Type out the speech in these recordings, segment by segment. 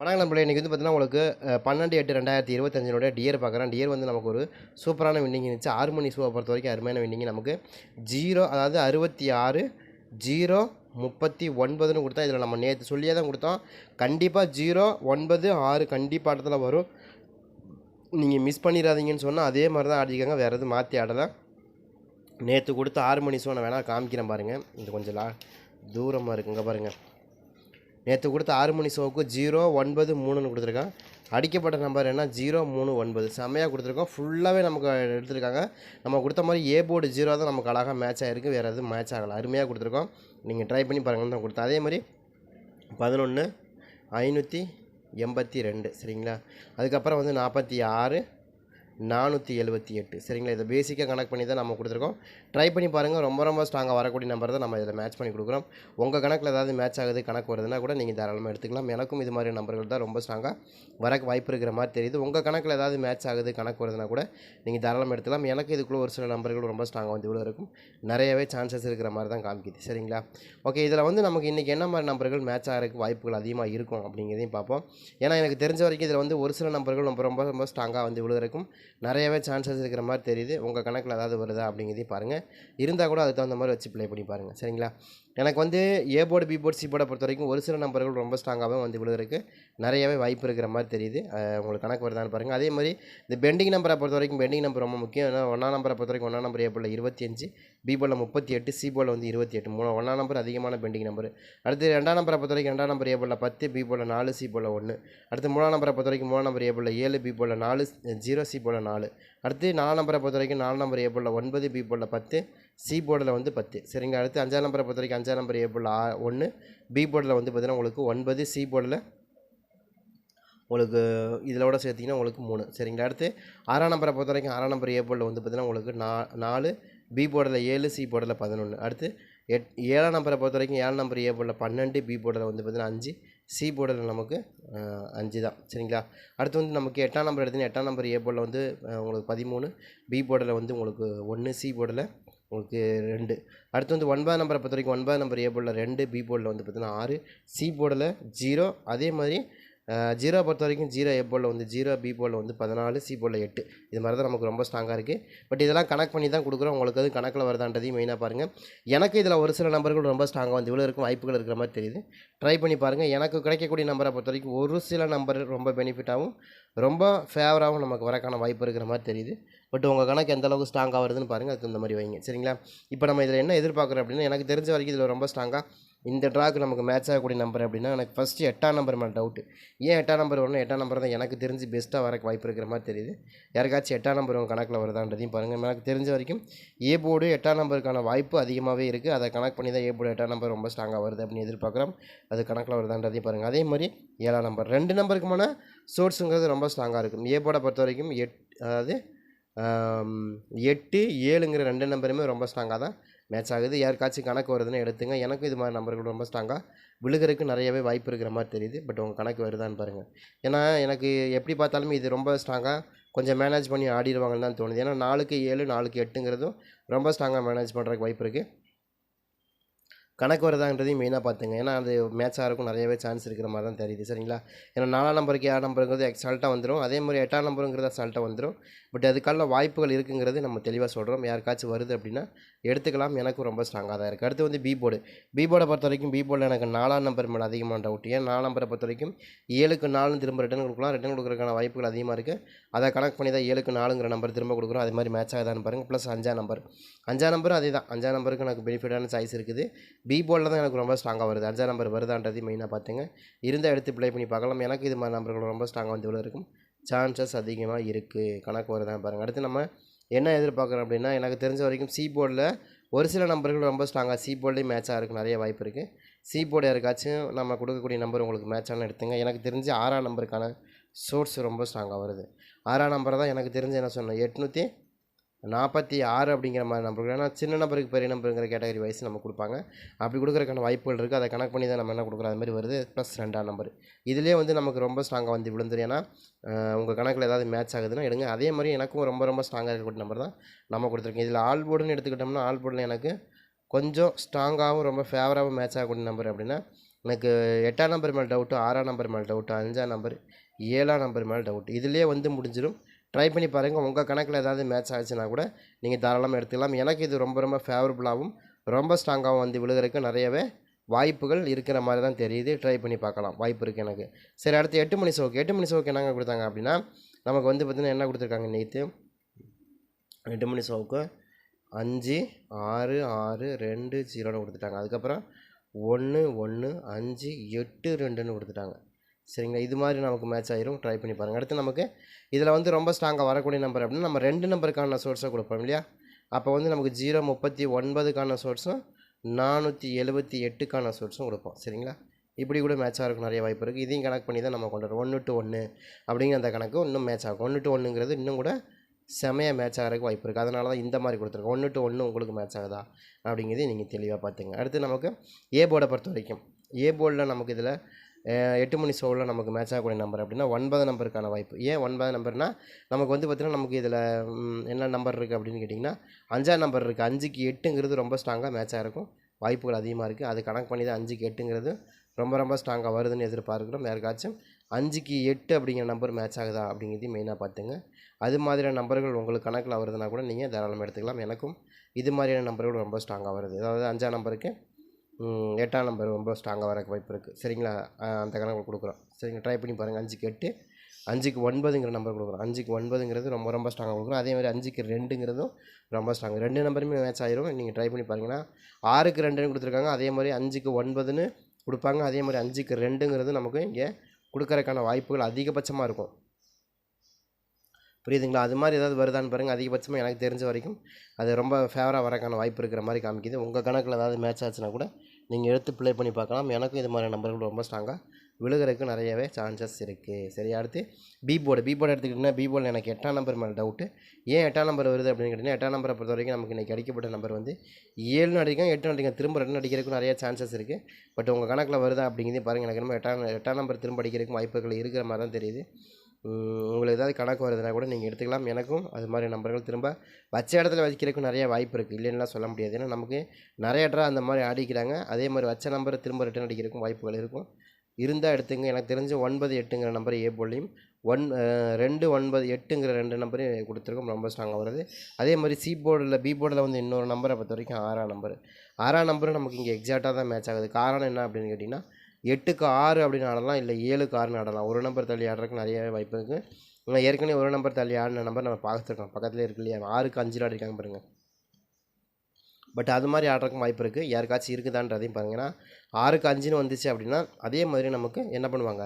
வணக்கம் நம்மளே இன்றைக்கி வந்து பார்த்தீங்கன்னா உங்களுக்கு பன்னெண்டு எட்டு ரெண்டாயிரத்தி இருபத்தஞ்சினுடைய டியர் பார்க்குறேன். டியர் வந்து நமக்கு ஒரு சூப்பரான வின்னிங் இருந்துச்சு ஆறு மணி ஷோவை பொறுத்த வரைக்கும் அருமையான வின்னிங் நமக்கு. ஜீரோ அதாவது அறுபத்தி ஆறு ஜீரோ முப்பத்தி ஒன்பதுன்னு கொடுத்தா இதில் நம்ம நேற்று சொல்லியே தான் கொடுத்தோம். கண்டிப்பாக ஜீரோ ஒன்பது ஆறு கண்டிப்பாக இடத்துல வரும். நீங்கள் மிஸ் பண்ணிடாதீங்கன்னு சொன்னால் அதே மாதிரி தான் ஆடிக்காங்க. வேறு எதுவும் மாற்றி ஆடலை. நேற்று கொடுத்த ஆறு மணி ஷோ நான் வேணால் காமிக்கிறேன் பாருங்கள் இது கொஞ்சம் லா தூரமாக இருக்குங்க பாருங்கள் நேற்று கொடுத்த ஆறு மணி ஷோவுக்கு ஜீரோ ஒன்பது மூணுன்னு கொடுத்துருக்கான் அடிக்கப்பட்ட நம்பர் என்ன? ஜீரோ மூணு ஒன்பது. செம்மையாக கொடுத்துருக்கோம். ஃபுல்லாகவே நமக்கு எடுத்துருக்காங்க. நம்ம கொடுத்த மாதிரி ஏ போர்டு ஜீரோ தான் நமக்கு அழகாக மேட்ச் ஆகிருக்கு வேறு எதுவும் மேட்ச் ஆகலை. அருமையாக கொடுத்துருக்கோம். நீங்கள் ட்ரை பண்ணி பாருங்கன்னு தான் கொடுத்தேன். அதே மாதிரி பதினொன்று ஐநூற்றி எண்பத்தி ரெண்டு. சரிங்களா? அதுக்கப்புறம் வந்து நாற்பத்தி ஆறு. நானூற்றி எழுபத்தி எட்டு. சரிங்களா? இதை பேசிக்காக கனெக்ட் பண்ணி தான் நம்ம கொடுத்துருக்கோம். ட்ரை பண்ணி பாருங்கள் ரொம்ப ரொம்ப ஸ்ட்ராங்காக வரக்கூடிய நம்பர் தான் நம்ம இதில் மேட்ச் பண்ணி கொடுக்குறோம். உங்கள் கணக்கில் ஏதாவது மேட்ச் ஆகுது கணக்கு வருதுன்னா கூட நீங்கள் தாராளமாக எடுத்துக்கலாம். எனக்கும் இது மாதிரி நம்பர்கள் தான் ரொம்ப ஸ்ட்ராங்காக வரக்கு வாய்ப்பு இருக்கிற மாதிரி தெரியுது. உங்கள் கணக்கில் ஏதாவது மேட்ச் ஆகுது கணக்கு வருதுன்னா கூட நீங்கள் தாராளமாக எடுத்துக்கலாம். எனக்கு இதுக்குள்ளே ஒரு சில நம்பர்கள் ரொம்ப ஸ்ட்ராங்காக வந்து இவ்வளோ இருக்கும். நிறையவே சான்சஸ் இருக்கிற மாதிரி தான் காமிக்குது. சரிங்களா? ஓகே இதில் வந்து நமக்கு இன்றைக்கி என்ன மாதிரி நம்பர்கள் மேட்ச் ஆகிறதுக்கு வாய்ப்புகள் அதிகமாக இருக்கும் அப்படிங்கிறதையும் பார்ப்போம். ஏன்னா எனக்கு தெரிஞ்ச வரைக்கும் இதில் வந்து ஒரு சில நம்பர்கள் ரொம்ப ரொம்ப ரொம்ப ஸ்ட்ராங்காக வந்து இவ்வளோ இருக்கும். நிறையவே சான்சஸ் இருக்கிற மாதிரி தெரியுது. உங்கள் கணக்கில் ஏதாவது வருதா அப்படிங்கிறதையும் பாருங்கள் இருந்தால் கூட அதுக்கு தகுந்த மாதிரி வச்சு ப்ளே பண்ணி பாருங்கள் சரிங்களா? எனக்கு வந்து A board B board C போர்டை பொறுத்த வரைக்கும் ஒரு சில நம்பர்கள் ரொம்ப ஸ்ட்ராங்காகவே வந்து விழுதுருக்கு நிறையவே வாய்ப்பு இருக்கிற மாதிரி தெரியுது. உங்களுக்கு கணக்கு வருதான்னு பாருங்கள் அதே மாதிரி இந்த பெண்டிங் நம்பரை பொறுத்த வரைக்கும் பெண்டிங் நம்பர் ரொம்ப முக்கியம். ஏன்னா ஒன்றாம் நம்பரை பொறுத்த வரைக்கும் ஒன்றாம் நம்பர் ஏ போர்டில் இருபத்தி அஞ்சு. பி போல் முப்பத்தி எட்டு சி போல் வந்து இருபத்தி எட்டு. மூணு ஒன்றாம் நம்பர் அதிகமான பெண்டிங் நம்பர் அடுத்து ரெண்டாம் நம்பரை பொறுத்த வரைக்கும் ரெண்டாம் நம்பர் ஏ போல் பத்து பி போல் நாலு சி போல் ஒன்று அடுத்து மூணாம் நம்பரை பொறுத்த வரைக்கும் மூணாம் நம்பர் ஏ போல் ஏழு பி போல் நாலு ஜீரோ சி போல் நாலு. அடுத்து நாலு நம்பரை பொறுத்த வரைக்கும் நாலு நம்பர் ஏ போல் ஒன்பது பி போல் பத்து சி போர்டில் வந்து பத்து. சரிங்க அடுத்து அஞ்சாம் நம்பரை பொறுத்த வரைக்கும் அஞ்சாம் நம்பர் ஏ போல் ஆ ஒன்று பி போர்டில் வந்து பார்த்தீங்கன்னா உங்களுக்கு ஒன்பது சி போர்டில் உங்களுக்கு இதிலோட சேர்த்திங்கன்னா உங்களுக்கு மூணு. சரிங்களா அடுத்து ஆறாம் நம்பரை பொறுத்த வரைக்கும் ஆறாம் நம்பர் ஏ போர்டில் வந்து பார்த்தீங்கன்னா உங்களுக்கு நா நாலு பி போர்டில் ஏழு சி போர்டில் பதினொன்று அடுத்து எட் ஏழாம் நம்பரை பொறுத்த வரைக்கும் ஏழாம் நம்பர் ஏ போர்டில் பன்னெண்டு பி போர்டில் வந்து பார்த்தீங்கன்னா அஞ்சு சி போர்டில் நமக்கு அஞ்சு தான் சரிங்களா? அடுத்து வந்து நமக்கு எட்டாம் நம்பர் எடுத்தீங்கன்னா எட்டாம் நம்பர் ஏ போர்டில் வந்து உங்களுக்கு பதிமூணு பி போர்டில் வந்து உங்களுக்கு ஒன்று சி போர்டில் உங்களுக்கு ரெண்டு. அடுத்து வந்து ஒன்பதாம் நம்பரை பொறுத்த வரைக்கும் ஒன்பதாம் நம்பர் ஏ போர்டில் ரெண்டு பி போர்டில் வந்து பார்த்தீங்கன்னா ஆறு சி போர்டில் ஜீரோ. அதே மாதிரி ஜீரோ பொறுத்த வரைக்கும் ஜீரோ ஏ போர்டில் வந்து ஜீரோ பி போர்டில் வந்து பதினாலு சி போர்டில் எட்டு. இது மாதிரி தான் நமக்கு ரொம்ப ஸ்ட்ராங்காக இருக்குது பட் இதெல்லாம் கனெக்ட் பண்ணி தான் கொடுக்குறோம். உங்களுக்கு அது கணக்கில் வருதான்றதையும் மெயினாக பாருங்கள் எனக்கு இதில் ஒரு சில நம்பர்கள் ரொம்ப ஸ்ட்ராங்காக வந்து இவ்வளோ இருக்கும் வாய்ப்புகள் இருக்கிற மாதிரி தெரியுது. ட்ரை பண்ணி பாருங்கள் எனக்கு கிடைக்கக்கூடிய நம்பரை பொறுத்த வரைக்கும் ஒரு சில நம்பர் ரொம்ப பெனிஃபிட்டாகவும் ரொம்ப ஃபேவராகவும் நமக்கு வரக்கான வாய்ப்பு இருக்கிற மாதிரி தெரியுது. பட் உங்கள் கணக்கு எந்த அளவுக்கு ஸ்ட்ராங்காக வருதுன்னு பாருங்கள் அதுக்கு இந்த மாதிரி வைங்க. சரிங்களா? இப்போ நம்ம இதில் என்ன எதிர்பார்க்குறோம் அப்படின்னா எனக்கு தெரிஞ்ச வரைக்கும் இதில் ரொம்ப ஸ்ட்ராங்காக இந்த ட்ராக்கு நமக்கு மேட்ச் ஆகக்கூடிய நம்பர் அப்படின்னா எனக்கு ஃபஸ்ட்டு எட்டாம் நம்பர் மேலே டவுட்டு ஏன் எட்டாம் நம்பர் வரணும்? எட்டாம் நம்பர் தான் எனக்கு தெரிஞ்சு பெஸ்ட்டாக வரக்கு வாய்ப்பு இருக்கிற மாதிரி தெரியுது. யாருக்காச்சும் எட்டாம் நம்பர் உங்கள் கணக்கில் வருதான்றதையும் பாருங்கள் எனக்கு தெரிஞ்ச வரைக்கும் ஏ போர்டு எட்டாம் நம்பருக்கான வாய்ப்பு அதிகமாகவே இருக்குது அதை கணக்கு பண்ணி தான் ஏ போர்டு எட்டாம் நம்பர் ரொம்ப ஸ்ட்ராங்காக வருது அப்படின்னு எதிர்பார்க்குறோம். அது கணக்கில் வருதான்றதையும் பாருங்கள் அதே மாதிரி ஏழாம் நம்பர் ரெண்டு நம்பருக்குமான சோர்ஸுங்கிறது ரொம்ப ஸ்ட்ராங்காக இருக்கும். ஏ போர்டை பொறுத்த வரைக்கும் எட் அதாவது எட்டு ஏழுங்கிற ரெண்டு நம்பருமே ரொம்ப ஸ்ட்ராங்காக தான் மேட்ச் ஆகுது. யாருக்காச்சும் கணக்கு வருதுன்னு எடுத்துங்க. எனக்கும் இது மாதிரி நம்பர்கள் ரொம்ப ஸ்ட்ராங்காக விழுகிறதுக்கு நிறையவே வாய்ப்பு இருக்கிற மாதிரி தெரியுது. பட் உங்கள் கணக்கு வருதான்னு பாருங்கள் ஏன்னா எனக்கு எப்படி பார்த்தாலுமே இது ரொம்ப ஸ்ட்ராங்காக கொஞ்சம் மேனேஜ் பண்ணி ஆடிடுவாங்கன்னு தான் தோணுது. ஏன்னா நாலுக்கு ஏழு நாலுக்கு எட்டுங்கிறதும் ரொம்ப ஸ்ட்ராங்காக மேனேஜ் பண்ணுறதுக்கு வாய்ப்பு இருக்குது கணக்கு வருதான்றதையும் மெயினாக பார்த்துங்க. ஏன்னா அது மேட்சாக இருக்கும் நிறையவே சான்ஸ் இருக்கிற மாதிரி தான் தெரியுது. சரிங்களா? ஏன்னா நாலாம் நம்பருக்கு ஏழாம் நம்பருங்கிறது எக்ஸால்ட்டாக வந்துடும் அதே மாதிரி எட்டாம் நம்பருங்கிறது அசால்ட்டாக வந்துடும் பட் அதுக்கான வாய்ப்புகள் இருக்குங்கிறது நம்ம தெளிவாக சொல்கிறோம் யாருக்காச்சும் வருது அப்படின்னா எடுத்துக்கலாம். எனக்கும் ரொம்ப ஸ்ட்ராங்காக தான் இருக்குது அடுத்து வந்து பி போர்டு பி போர்டை பொறுத்த வரைக்கும் பி போர்டில் எனக்கு நாலாம் நம்பர் மேலே அதிகமான டவுட் ஏன் நாலாம் நம்பரை பொறுத்த வரைக்கும் ஏழுக்கு நாலு திரும்ப ரிட்டன் கொடுக்கலாம். ரிட்டன் கொடுக்குறதுக்கான வாய்ப்புகள் அதிகமாக இருக்குது அதை கணக்கு பண்ணி தான் ஏழுக்கு நாலுங்கிற நம்பர் திரும்ப கொடுக்குறோம். அது மாதிரி மேட்ச் ஆகுதான்னு பாருங்கள் ப்ளஸ் அஞ்சாம் நம்பர் அஞ்சாம் நம்பரும் அதே தான். அஞ்சாம் நம்பருக்கு எனக்கு பெனிஃபிட்டான சாய்ஸ் இருக்குது. பி போர்டில் தான் எனக்கு ரொம்ப ஸ்ட்ராங்காக வருது. அஞ்சாம் நம்பர் வருதான்றது மெயினாக பார்த்துங்க. இருந்தால் எடுத்து ப்ளே பண்ணி பார்க்கலாம். எனக்கு இது மாதிரி நம்பர்கள் ரொம்ப ஸ்ட்ராங்காக வந்து இவ்வளோ இருக்கும். சான்சஸ் அதிகமாக இருக்குது கணக்கு வருதான் பாருங்கள் அடுத்து நம்ம என்ன எதிர்பார்க்குறோம் அப்படின்னா எனக்கு தெரிஞ்ச வரைக்கும் சி போர்டில் ஒரு சில நம்பர்கள் ரொம்ப ஸ்ட்ராங்காக சி போர்ட்லேயும் மேட்ச் ஆகிறதுக்கு நிறைய வாய்ப்பு இருக்குது சி போர்டு யாருக்காச்சும் நம்ம கொடுக்கக்கூடிய நம்பர் உங்களுக்கு மேட்ச் எடுத்துங்க. எனக்கு தெரிஞ்சு ஆறாம் நம்பருக்கான சோர்ஸ் ரொம்ப ஸ்ட்ராங்காக வருது. ஆறாம் நம்பர் தான் எனக்கு தெரிஞ்சு என்ன சொன்னேன்? எட்நூற்றி நாற்பத்தி ஆறு அப்படிங்கிற மாதிரி நம்பருக்கு. ஏன்னா சின்ன நம்பருக்கு பெரிய நம்பருங்கிற கேட்டகரி வைஸ் நம்ம கொடுப்பாங்க. அப்படி கொடுக்குறதுக்கான வாய்ப்புகள் இருக்குது அதை கணக்கு பண்ணி தான் நம்ம என்ன கொடுக்குறோம்? அது மாதிரி வருது. ப்ளஸ் ரெண்டாம் நம்பர். இதுலேயே வந்து நமக்கு ரொம்ப ஸ்ட்ராங்காக வந்து விழுந்துரும். ஏன்னா உங்கள் கணக்கில் ஏதாவது மேட்ச் ஆகுதுன்னா எடுங்க. அதே மாதிரி எனக்கும் ரொம்ப ரொம்ப ஸ்ட்ராங்காக இருக்கக்கூடிய நம்பர் தான் நம்ம கொடுத்துருக்கோம் இதில் ஆல் போர்டுன்னு எடுத்துக்கிட்டோம்னா ஆல் போர்டில் எனக்கு கொஞ்சம் ஸ்ட்ராங்காகவும் ரொம்ப ஃபேவராகவும் மேட்ச் ஆகக்கூடிய நம்பர் அப்படின்னா எனக்கு எட்டாம் நம்பர் மேலே டவுட்டு ஆறாம் நம்பர் மேலே டவுட்டு அஞ்சாம் நம்பர் ஏழாம் நம்பர் மேலே டவுட் இதுலேயே வந்து முடிஞ்சிடும் ட்ரை பண்ணி பாருங்கள் உங்கள் கணக்கில் ஏதாவது மேட்ச் ஆச்சுன்னா கூட நீங்கள் தாராளமாக எடுத்துக்கலாம். எனக்கு இது ரொம்ப ரொம்ப ஃபேவரபுளாகவும் ரொம்ப ஸ்ட்ராங்காகவும் வந்து விழுகிறதுக்கு நிறையவே வாய்ப்புகள் இருக்கிற மாதிரி தான் தெரியுது. ட்ரை பண்ணி பார்க்கலாம். வாய்ப்பு இருக்குது எனக்கு. சரி அடுத்து எட்டு மணி சோக்கு. எட்டு மணி சோக்கு என்னங்க கொடுத்தாங்க அப்படின்னா நமக்கு வந்து பார்த்திங்கன்னா என்ன கொடுத்துருக்காங்க நேற்று எட்டு மணி சோக்கு. அஞ்சு ஆறு ஆறு ரெண்டு ஜீரோன்னு கொடுத்துட்டாங்க. அதுக்கப்புறம் ஒன்று ஒன்று அஞ்சு எட்டு ரெண்டுன்னு கொடுத்துட்டாங்க. சரிங்களா? இது மாதிரி நமக்கு மேட்ச் ஆயிரும். ட்ரை பண்ணி பாருங்கள் அடுத்து நமக்கு இதில் வந்து ரொம்ப ஸ்ட்ராங்காக வரக்கூடிய நம்பர் அப்படின்னா நம்ம ரெண்டு நம்பருக்கான சோர்ஸை கொடுப்போம் இல்லையா? அப்போ வந்து நமக்கு ஜீரோ முப்பத்தி ஒன்பதுக்கான சோர்ஸும் நானூற்றி எழுபத்தி எட்டுக்கான சோர்ஸும் கொடுப்போம். சரிங்களா? இப்படி கூட மேட்ச் ஆகிறதுக்கு நிறைய வாய்ப்பு இருக்குது இதையும் கணக்கு பண்ணி தான் நம்ம கொண்டு வரோம் ஒன்று டு ஒன்று அப்படிங்கிற அந்த கணக்கு இன்னும் மேட்ச் ஆகும். ஒன்று டு ஒன்றுங்கிறது இன்னும் கூட செமையாக மேட்ச் ஆகிறதுக்கு வாய்ப்பு இருக்குது அதனால தான் இந்த மாதிரி கொடுத்துருக்கோம். ஒன்று டு ஒன்று உங்களுக்கு மேட்ச் ஆகுதா அப்படிங்கிறதையும் நீங்கள் தெளிவாக பார்த்துங்க. அடுத்து நமக்கு ஏ போர்டை பொறுத்த வரைக்கும். ஏ போர்டில் நமக்கு இதில் எட்டு மணி ஷோவில் நமக்கு மேட்ச் ஆகக்கூடிய நம்பர் அப்படின்னா ஒன்பது நம்பருக்கான வாய்ப்பு. ஏன் ஒன்பது நம்பர்னால் நமக்கு வந்து பார்த்திங்கன்னா நமக்கு இதில் என்ன நம்பர் இருக்குது அப்படின்னு கேட்டிங்கன்னா அஞ்சாம் நம்பர் இருக்குது அஞ்சுக்கு எட்டுங்கிறது ரொம்ப ஸ்ட்ராங்காக மேட்ச் ஆகிருக்கும் வாய்ப்புகள் அதிகமாக இருக்குது அது கணக்கு பண்ணி தான் அஞ்சுக்கு எட்டுங்கிறது ரொம்ப ரொம்ப ஸ்ட்ராங்காக வருதுன்னு எதிர்பார்க்குறோம். யாருக்காச்சும் அஞ்சுக்கு எட்டு அப்படிங்கிற நம்பர் மேட்ச் ஆகுதா அப்படிங்கிறதையும் மெயினாக பார்த்துங்க. அது மாதிரியான நம்பர்கள் உங்களுக்கு கணக்கில் வருதுன்னா கூட நீங்கள் தாராளமாக எடுத்துக்கலாம். எனக்கும் இது மாதிரியான நம்பர்கள் ரொம்ப ஸ்ட்ராங்காக வருது. அதாவது அஞ்சாம் நம்பருக்கு எட்டாம் நம்பர் ரொம்ப ஸ்ட்ராங்காக வரக்கு வாய்ப்பு இருக்குது சரிங்களா? அந்த கணக்கு கொடுக்குறோம். சரிங்க ட்ரை பண்ணி பாருங்கள் அஞ்சுக்கு எட்டு அஞ்சுக்கு ஒன்பதுங்கிற நம்பர் கொடுக்குறோம். அஞ்சுக்கு ஒன்பதுங்கிறது ரொம்ப ரொம்ப ஸ்ட்ராங்காக கொடுக்குறோம். அதே மாதிரி அஞ்சுக்கு ரெண்டுங்கிறதும் ரொம்ப ஸ்ட்ராங் ரெண்டு நம்பருமே மேட்ச் ஆயிரும். நீங்கள் ட்ரை பண்ணி பாருங்கன்னா ஆறுக்கு ரெண்டுன்னு கொடுத்துருக்காங்க. அதே மாதிரி அஞ்சுக்கு ஒன்பதுன்னு கொடுப்பாங்க. அதே மாதிரி அஞ்சுக்கு ரெண்டுங்கிறது நமக்கு இங்கே கொடுக்கறதுக்கான வாய்ப்புகள் அதிகபட்சமாக இருக்கும். புரியுதுங்களா? அது மாதிரி ஏதாவது வருதான்னு பாருங்கள் அதிகபட்சமாக எனக்கு தெரிஞ்ச வரைக்கும் அது ரொம்ப ஃபேவராக வரக்கான வாய்ப்பு இருக்கிற மாதிரி காமிக்குது. உங்கள் கணக்கில் ஏதாவது மேட்ச் ஆச்சுன்னா கூட நீங்கள் எடுத்து ப்ளே பண்ணி பார்க்கலாம். எனக்கும் இது மாதிரி நம்பர்கள் ரொம்ப ஸ்ட்ராங்காக விழுகிறதுக்கு நிறையவே சான்சஸ் இருக்குது சரி அடுத்து பி போர்டு பி போர்டு எடுத்துக்கிட்டிங்கன்னா பி போர்டில் எனக்கு எட்டாம் நம்பர் மேலே டவுட்டு ஏன் எட்டாம் நம்பர் வருது அப்படின்னு கேட்டிங்கன்னா எட்டாம் நம்பரை பொறுத்த வரைக்கும் நமக்கு இன்றைக்கி அடிக்கப்பட்ட நம்பர் வந்து ஏழு அடிக்கும் எட்டு அடிக்கும். திரும்ப ரெண்டு அடிக்கிறதுக்கும் நிறைய சான்சஸ் இருக்குது பட் உங்கள் கணக்கில் வருதா அப்படிங்கிறதே பாருங்கள் எனக்கு நம்ம எட்டாம் எட்டாம் நம்பர் திரும்ப அடிக்கிறதுக்கும் வாய்ப்புகள் இருக்கிற மாதிரி தான் தெரியுது. உங்களுக்கு ஏதாவது கணக்கு வருதுன்னா கூட நீங்கள் எடுத்துக்கலாம். எனக்கும் அது மாதிரி நம்பர்கள் திரும்ப வச்ச இடத்துல வைக்கிறதுக்கும் நிறைய வாய்ப்பு இருக்குது இல்லைன்னுலாம் சொல்ல முடியாது. ஏன்னா நமக்கு நிறைய ட்ரா அந்த மாதிரி ஆடிக்கிறாங்க. அதே மாதிரி வச்ச நம்பரை திரும்ப ரிட்டர்ன் அடிக்கிறதுக்கும் வாய்ப்புகள் இருக்கும். இருந்தால் எடுத்துங்க. எனக்கு தெரிஞ்சு ஒன்பது எட்டுங்கிற நம்பர் ஏ போலையும் ஒன் ரெண்டு ஒன்பது எட்டுங்கிற ரெண்டு நம்பரையும் கொடுத்துருக்கோம். ரொம்ப ஸ்ட்ராங்காக வருது. அதே மாதிரி சி போர்டில் பி போர்டில் வந்து இன்னொரு நம்பரை பொறுத்த வரைக்கும் ஆறாம் நம்பர் ஆறாம் நம்பரும் நமக்கு இங்கே எக்ஸாக்டாக தான் மேட்ச் ஆகுது. காரணம் என்ன அப்படின்னு கேட்டிங்கன்னா எட்டுக்கு ஆறு அப்படின்னு ஆடலாம் இல்லை ஏழுக்கு ஆறுன்னு ஆடலாம். ஒரு நம்பர் தள்ளி ஆடுறதுக்கு நிறைய வாய்ப்பு இருக்குது ஆனால் ஏற்கனவே ஒரு நம்பர் தள்ளி ஆடின நம்பர் நம்ம பார்த்துருக்கோம். பக்கத்துலேயே இருக்கு இல்லையா? ஆறுக்கு அஞ்சு ஆடிருக்காங்க பாருங்கள் பட் அது மாதிரி ஆடுறதுக்கும் வாய்ப்பு இருக்குது யாருக்காச்சும் இருக்குதான்றதையும் பாருங்கன்னா ஆறுக்கு அஞ்சுன்னு வந்துச்சு அப்படின்னா அதே மாதிரி நமக்கு என்ன பண்ணுவாங்க?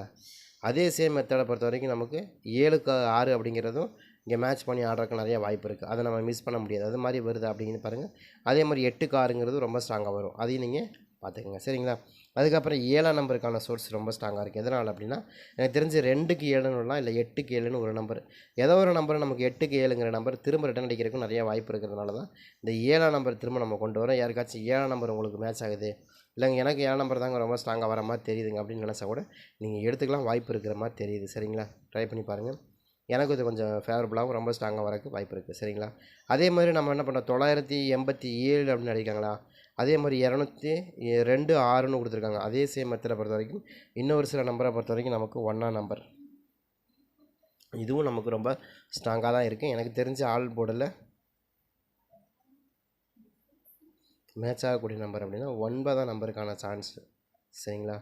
அதே சேம் மெத்தடை பொறுத்த வரைக்கும் நமக்கு ஏழுக்கு ஆறு அப்படிங்கிறதும் இங்கே மேட்ச் பண்ணி ஆடுறதுக்கு நிறைய வாய்ப்பு இருக்குது அதை நம்ம மிஸ் பண்ண முடியாது. அது மாதிரி வருது அப்படின்னு பாருங்கள் அதே மாதிரி எட்டுக்கு ஆறுங்கிறது ரொம்ப ஸ்ட்ராங்காக வரும். அதையும் நீங்கள் பார்த்துக்கோங்க. சரிங்களா? அதுக்கப்புறம் ஏழாம் நம்பருக்கான சோர்ஸ் ரொம்ப ஸ்ட்ராங்காக இருக்குது எதனால் அப்படின்னா எனக்கு தெரிஞ்சு ரெண்டுக்கு ஏழுன்னு வரலாம் இல்லை எட்டுக்கு ஏழுன்னு ஒரு நம்பர். ஏதோ ஒரு நம்பர் நமக்கு எட்டுக்கு ஏழுங்கிற நம்பர் திரும்ப ரிட்டர்ன் அடிக்கிறதுக்கும் நிறைய வாய்ப்பு இருக்கிறதுனால தான் இந்த ஏழாம் நம்பர் திரும்ப நம்ம கொண்டு வரோம். யாருக்காச்சும் ஏழாம் நம்பர் உங்களுக்கு மேட்ச் ஆகுது இல்லைங்க எனக்கு ஏழாம் நம்பர் தாங்க ரொம்ப ஸ்ட்ராங்காக வர மாதிரி தெரியுதுங்க அப்படின்னு நினச்சா கூட நீங்கள் எடுத்துக்கலாம் வாய்ப்பு இருக்கிற மாதிரி தெரியுது. சரிங்களா? ட்ரை பண்ணி பாருங்கள் எனக்கு இது கொஞ்சம் ஃபேவரபுளாகவும் ரொம்ப ஸ்ட்ராங்காக வரக்கு வாய்ப்பு இருக்குது சரிங்களா? அதே மாதிரி நம்ம என்ன பண்ணுறோம் தொள்ளாயிரத்தி எண்பத்தி ஏழு அப்படின்னு அடிக்காங்களா அதே மாதிரி இரநூத்தி ரெண்டு ஆறுன்னு கொடுத்துருக்காங்க. அதே சேம் மெத்தடை பொறுத்த வரைக்கும். இன்னொரு சில நம்பரை பொறுத்த வரைக்கும் நமக்கு ஒன்றா நம்பர் இதுவும் நமக்கு ரொம்ப ஸ்ட்ராங்காக தான் இருக்குது எனக்கு தெரிஞ்ச ஆல் போர்டில் மேட்ச் ஆகக்கூடிய நம்பர் அப்படின்னா ஒன்பதாம் நம்பருக்கான சான்ஸ் சரிங்களா?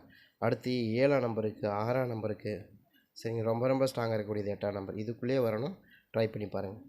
அடுத்து ஏழாம் நம்பருக்கு ஆறாம் நம்பருக்கு சரிங்க ரொம்ப ரொம்ப ஸ்ட்ராங்காக இருக்கக்கூடியது எட்டாம் நம்பர் இதுக்குள்ளேயே வரணும். ட்ரை பண்ணி பாருங்கள்